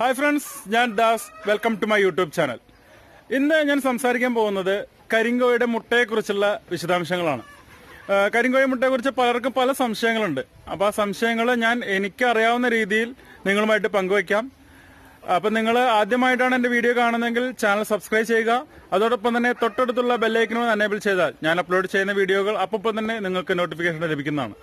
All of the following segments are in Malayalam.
ഹായ് ഫ്രണ്ട്സ് ഞാൻ Das. Welcome to my YouTube channel ഇന്ന് ഞാൻ സംസാരിക്കാൻ പോകുന്നത് കരിങ്കോയുടെ മുട്ടയെക്കുറിച്ചുള്ള വിശദാംശങ്ങളാണ്. കരിങ്കോയ മുട്ടയെക്കുറിച്ച് പലർക്കും പല സംശയങ്ങളുണ്ട്. അപ്പോൾ ആ സംശയങ്ങൾ ഞാൻ എനിക്കറിയാവുന്ന രീതിയിൽ നിങ്ങളുമായിട്ട് പങ്കുവയ്ക്കാം. അപ്പം നിങ്ങൾ ആദ്യമായിട്ടാണ് എന്റെ വീഡിയോ കാണുന്നതെങ്കിൽ ചാനൽ സബ്സ്ക്രൈബ് ചെയ്യുക. അതോടൊപ്പം തന്നെ തൊട്ടടുത്തുള്ള ബെല്ലൈക്കനും എനേബിൾ ചെയ്താൽ ഞാൻ അപ്ലോഡ് ചെയ്യുന്ന വീഡിയോകൾ അപ്പം തന്നെ നിങ്ങൾക്ക് നോട്ടിഫിക്കേഷൻ ലഭിക്കുന്നതാണ്.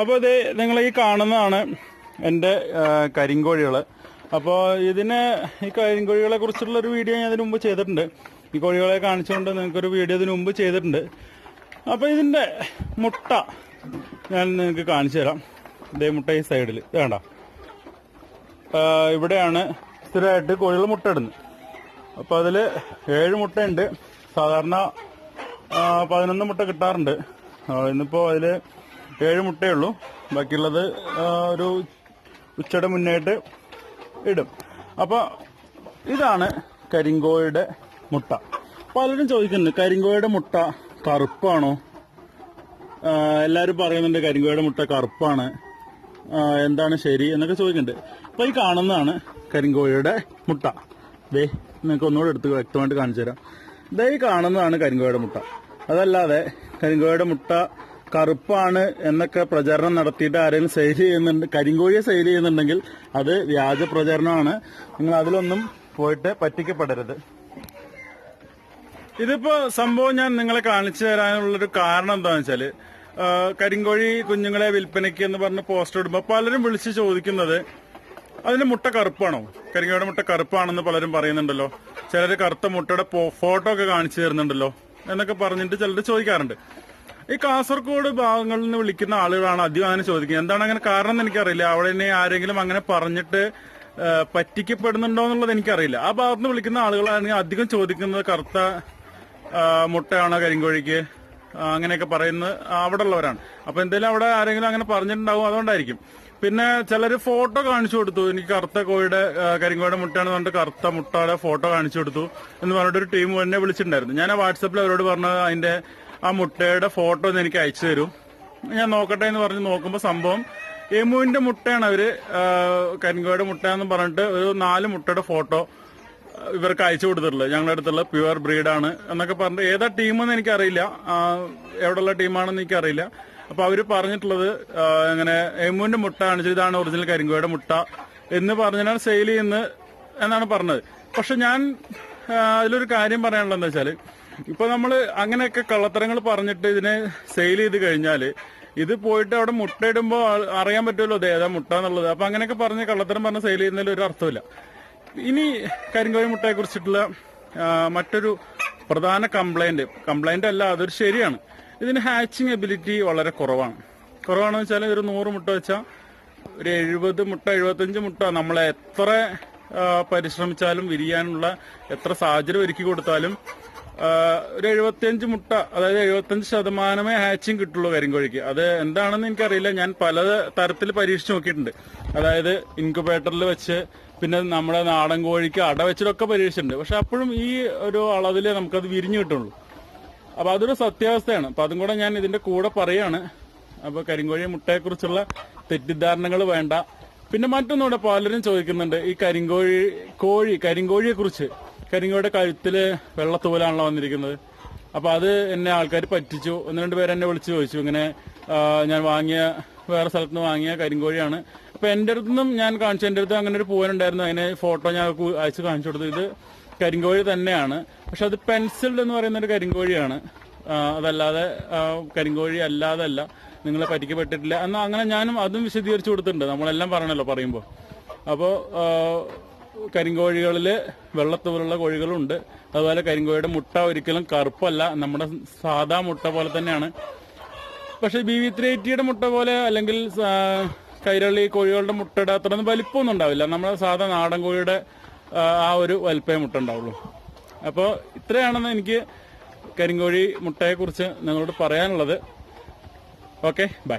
അപ്പോൾ ഇത് നിങ്ങൾ ഈ കാണുന്നതാണ് എന്റെ കരിങ്കോഴികൾ അപ്പോൾ ഇതിന് ഈ കരിങ്കോഴികളെ കുറിച്ചുള്ള ഒരു വീഡിയോ ഞാൻ ഇതിനു മുമ്പ് ചെയ്തിട്ടുണ്ട്. ഈ കോഴികളെ കാണിച്ചുകൊണ്ട് നിങ്ങൾക്കൊരു വീഡിയോ ഇതിനു മുമ്പ് ചെയ്തിട്ടുണ്ട്. അപ്പോൾ ഇതിന്റെ മുട്ട ഞാൻ നിങ്ങൾക്ക് കാണിച്ചു തരാം. ഇതേ മുട്ട ഈ സൈഡിൽ വേണ്ട ഇവിടെയാണ് സ്ഥിരമായിട്ട് കോഴികൾ മുട്ട ഇടുന്നത് അപ്പോൾ അതിൽ ഏഴ് മുട്ടയുണ്ട്. സാധാരണ പതിനൊന്ന് മുട്ട കിട്ടാറുണ്ട്. ഇന്നിപ്പോൾ അതിൽ ഏഴ് മുട്ടയേ ഉള്ളൂ. ബാക്കിയുള്ളത് ഒരു ഉച്ചയുടെ മുന്നേട്ട് ഇടും. അപ്പോൾ ഇതാണ് കരിങ്കോയുടെ മുട്ട. പലരും ചോദിക്കുന്നുണ്ട് കരിങ്കോയുടെ മുട്ട കറുപ്പാണോ? എല്ലാവരും പറയുന്നുണ്ട് കരിങ്കോയുടെ മുട്ട കറുപ്പാണ്. എന്താണ് ശരി എന്നൊക്കെ ചോദിക്കുന്നുണ്ട്. അപ്പോൾ ഈ കാണുന്നതാണ് കരിങ്കോഴിയുടെ മുട്ട. ദേ നിങ്ങൾക്ക് ഒന്നുകൂടെ എടുത്ത് വ്യക്തമായിട്ട് കാണിച്ചു തരാം. ദേ കാണുന്നതാണ് കരിങ്കോയുടെ മുട്ട. അതല്ലാതെ കരിങ്കോയുടെ മുട്ട കറുപ്പാണ് എന്നൊക്കെ പ്രചാരണം നടത്തിയിട്ട് ആരെങ്കിലും സെയിൽ ചെയ്യുന്നുണ്ട് കരിങ്കോഴിയെ സെയിൽ ചെയ്യുന്നുണ്ടെങ്കിൽ അത് വ്യാജ പ്രചരണമാണ്. നിങ്ങൾ അതിലൊന്നും പോയിട്ട് പറ്റിക്കപ്പെടരുത്. ഇതിപ്പോ സംഭവം ഞാൻ നിങ്ങളെ കാണിച്ചു തരാനുള്ളൊരു കാരണം എന്താണെന്ന് വെച്ചാൽ കരിങ്കോഴി കുഞ്ഞുങ്ങളെ വിൽപ്പനയ്ക്ക് എന്ന് പറഞ്ഞ് പോസ്റ്റർ ഇടുമ്പോൾ പലരും വിളിച്ച് ചോദിക്കുന്നത് അതിന്റെ മുട്ട കറുപ്പാണോ? കരിങ്കോഴിയുടെ മുട്ട കറുപ്പാണെന്ന് പലരും പറയുന്നുണ്ടല്ലോ. ചിലർ കറുത്ത മുട്ടയുടെ ഫോട്ടോ ഒക്കെ കാണിച്ചു തരുന്നുണ്ടല്ലോ എന്നൊക്കെ പറഞ്ഞിട്ട് ചിലർ ചോദിക്കാറുണ്ട്. ഈ കാസർഗോഡ് ഭാഗങ്ങളിൽ നിന്ന് വിളിക്കുന്ന ആളുകളാണ് അധികം അങ്ങനെ ചോദിക്കുന്നത്. എന്താണ് അങ്ങനെ കാരണം എന്ന് എനിക്കറിയില്ല. അവിടെ ഇനി ആരെങ്കിലും അങ്ങനെ പറഞ്ഞിട്ട് പറ്റിക്കപ്പെടുന്നുണ്ടോ എന്നുള്ളത് എനിക്കറിയില്ല. ആ ഭാഗത്ത് നിന്ന് വിളിക്കുന്ന ആളുകളാണ് അധികം ചോദിക്കുന്നത്. കറുത്ത മുട്ടയാണോ കരിങ്കോഴിക്ക്? അങ്ങനെയൊക്കെ പറയുന്നത് അവിടെ ഉള്ളവരാണ് അപ്പൊ എന്തായാലും അവിടെ ആരെങ്കിലും അങ്ങനെ പറഞ്ഞിട്ടുണ്ടാവും. അതുകൊണ്ടായിരിക്കും. പിന്നെ ചിലര് ഫോട്ടോ കാണിച്ചു കൊടുത്തു. എനിക്ക് കറുത്ത കോഴിയുടെ കരിങ്കോയുടെ മുട്ടയാണ് പറഞ്ഞിട്ട് കറുത്ത മുട്ടയുടെ ഫോട്ടോ കാണിച്ചു കൊടുത്തു എന്ന് പറഞ്ഞിട്ട് ഒരു ടീം എന്നെ വിളിച്ചിട്ടുണ്ടായിരുന്നു. ഞാൻ വാട്സപ്പിൽ അവരോട് പറഞ്ഞത് അതിന്റെ ആ മുട്ടയുടെ ഫോട്ടോ ഒന്ന് എനിക്ക് അയച്ചു തരും. ഞാൻ നോക്കട്ടെ എന്ന് പറഞ്ഞ് നോക്കുമ്പോൾ സംഭവം എമുവിന്റെ മുട്ടയാണ് അവർ കരിങ്കോയുടെ മുട്ടയെന്ന് പറഞ്ഞിട്ട് ഒരു നാല് മുട്ടയുടെ ഫോട്ടോ ഇവർക്ക് അയച്ചു കൊടുത്തിട്ടുള്ളത്. ഞങ്ങളുടെ അടുത്തുള്ള പ്യുവർ ബ്രീഡാണ് എന്നൊക്കെ പറഞ്ഞിട്ട് ഏതാ ടീമെന്ന് എനിക്കറിയില്ല. എവിടെയുള്ള ടീമാണെന്ന് എനിക്കറിയില്ല. അപ്പൊ അവർ പറഞ്ഞിട്ടുള്ളത് അങ്ങനെ എമുവിന്റെ മുട്ട കാണിച്ചു ഇതാണ് ഒറിജിനൽ കരിങ്കോയുടെ മുട്ട എന്ന് പറഞ്ഞാൽ സെയിൽ ചെയ്യുന്ന എന്നാണ് പറഞ്ഞത്. പക്ഷെ ഞാൻ അതിലൊരു കാര്യം പറയാനുള്ളത് എന്താ വെച്ചാൽ ഇപ്പൊ നമ്മൾ അങ്ങനെയൊക്കെ കള്ളത്തരങ്ങൾ പറഞ്ഞിട്ട് ഇതിനെ സെയിൽ ചെയ്ത് കഴിഞ്ഞാൽ ഇത് പോയിട്ട് അവിടെ മുട്ടയിടുമ്പോൾ അറിയാൻ പറ്റുമല്ലോ ഇത് ഏതാ മുട്ട എന്നുള്ളത്. അപ്പൊ അങ്ങനെയൊക്കെ പറഞ്ഞ് കള്ളത്തരം പറഞ്ഞ് സെയിൽ ചെയ്യുന്നതിൽ ഒരു അർത്ഥമില്ല. ഇനി കരിങ്കോഴി മുട്ടയെ കുറിച്ചിട്ടുള്ള മറ്റൊരു പ്രധാന കംപ്ലൈന്റ് കംപ്ലൈന്റ് അല്ല അതൊരു ശരിയാണ്. ഇതിന് ഹാച്ചിങ് എബിലിറ്റി വളരെ കുറവാണ്. കുറവാണെന്ന് വെച്ചാൽ ഒരു നൂറ് മുട്ട വെച്ചാൽ ഒരു എഴുപത് മുട്ട എഴുപത്തഞ്ച് മുട്ട നമ്മൾ എത്ര പരിശ്രമിച്ചാലും വിരിയാനുള്ള എത്ര സാഹചര്യം ഒരുക്കി കൊടുത്താലും ഒരു എഴുപത്തിയഞ്ച് മുട്ട അതായത് എഴുപത്തഞ്ച് ശതമാനമേ ഹാച്ചിങ് കിട്ടുള്ളൂ കരിങ്കോഴിക്ക്. അത് എന്താണെന്ന് എനിക്കറിയില്ല. ഞാൻ പല തരത്തിൽ പരീക്ഷിച്ച് നോക്കിയിട്ടുണ്ട്. അതായത് ഇൻക്യുബേറ്ററിൽ വെച്ച് പിന്നെ നമ്മുടെ നാടൻ കോഴിക്ക് അട വെച്ചിട്ടൊക്കെ പരീക്ഷിച്ചിട്ടുണ്ട്. പക്ഷെ അപ്പോഴും ഈ ഒരു അളവിൽ നമുക്കത് വിരിഞ്ഞു കിട്ടുള്ളൂ. അപ്പൊ അതൊരു സത്യാവസ്ഥയാണ്. അപ്പൊ അതും കൂടെ ഞാൻ ഇതിന്റെ കൂടെ പറയാണ്. അപ്പൊ കരിങ്കോഴി മുട്ടയെക്കുറിച്ചുള്ള തെറ്റിദ്ധാരണകൾ വേണ്ട. പിന്നെ മറ്റൊന്നുകൂടെ പലരും ചോദിക്കുന്നുണ്ട്. ഈ കരിങ്കോഴി കോഴി കരിങ്കോഴിയെ കുറിച്ച് കരിങ്കോഴിയുടെ കഴുത്തിൽ വെള്ളത്തൂലാണല്ലോ വന്നിരിക്കുന്നത്. അപ്പൊ അത് എന്നെ ആൾക്കാർ പറ്റിച്ചു. ഒന്ന് രണ്ട് പേര് എന്നെ വിളിച്ചു ചോദിച്ചു. ഇങ്ങനെ ഞാൻ വാങ്ങിയ വേറെ സ്ഥലത്ത് നിന്ന് വാങ്ങിയ കരിങ്കോഴിയാണ്. അപ്പൊ എന്റെ അടുത്തുനിന്നും ഞാൻ കാണിച്ചു. എന്റെ അടുത്ത് അങ്ങനെ ഒരു പൂവനുണ്ടായിരുന്നു. അതിനെ ഫോട്ടോ ഞാൻ അയച്ചു കാണിച്ചു കൊടുത്തു. ഇത് കരിങ്കോഴി തന്നെയാണ്. പക്ഷെ അത് പെൻസിൽഡ് എന്ന് പറയുന്ന ഒരു കരിങ്കോഴിയാണ്. അതല്ലാതെ കരിങ്കോഴി അല്ലാതല്ല. നിങ്ങളെ പറ്റിക്കപ്പെട്ടിട്ടില്ല എന്നാൽ അങ്ങനെ ഞാനും അതും വിശദീകരിച്ചു കൊടുത്തിട്ടുണ്ട്. നമ്മളെല്ലാം പറയണല്ലോ പറയുമ്പോൾ അപ്പോൾ കരിങ്കോഴികളിൽ വെള്ളത്തോലുള്ള കോഴികളുണ്ട്. അതുപോലെ കരിങ്കോഴിയുടെ മുട്ട ഒരിക്കലും കറുപ്പല്ല. നമ്മുടെ സാധാ മുട്ട പോലെ തന്നെയാണ്. പക്ഷെ ബി വി ത്രീ എയ്റ്റിയുടെ മുട്ട പോലെ അല്ലെങ്കിൽ കൈരളി കോഴികളുടെ മുട്ടയുടെ അത്രയൊന്നും വലിപ്പമൊന്നും ഉണ്ടാവില്ല. നമ്മുടെ സാധാ നാടൻ കോഴിയുടെ ആ ഒരു വലിപ്പേ മുട്ട ഉണ്ടാവുള്ളൂ. അപ്പോൾ ഇത്രയാണെന്ന് എനിക്ക് കരിങ്കോഴി മുട്ടയെക്കുറിച്ച് നിങ്ങളോട് പറയാനുള്ളത്. Okay bye.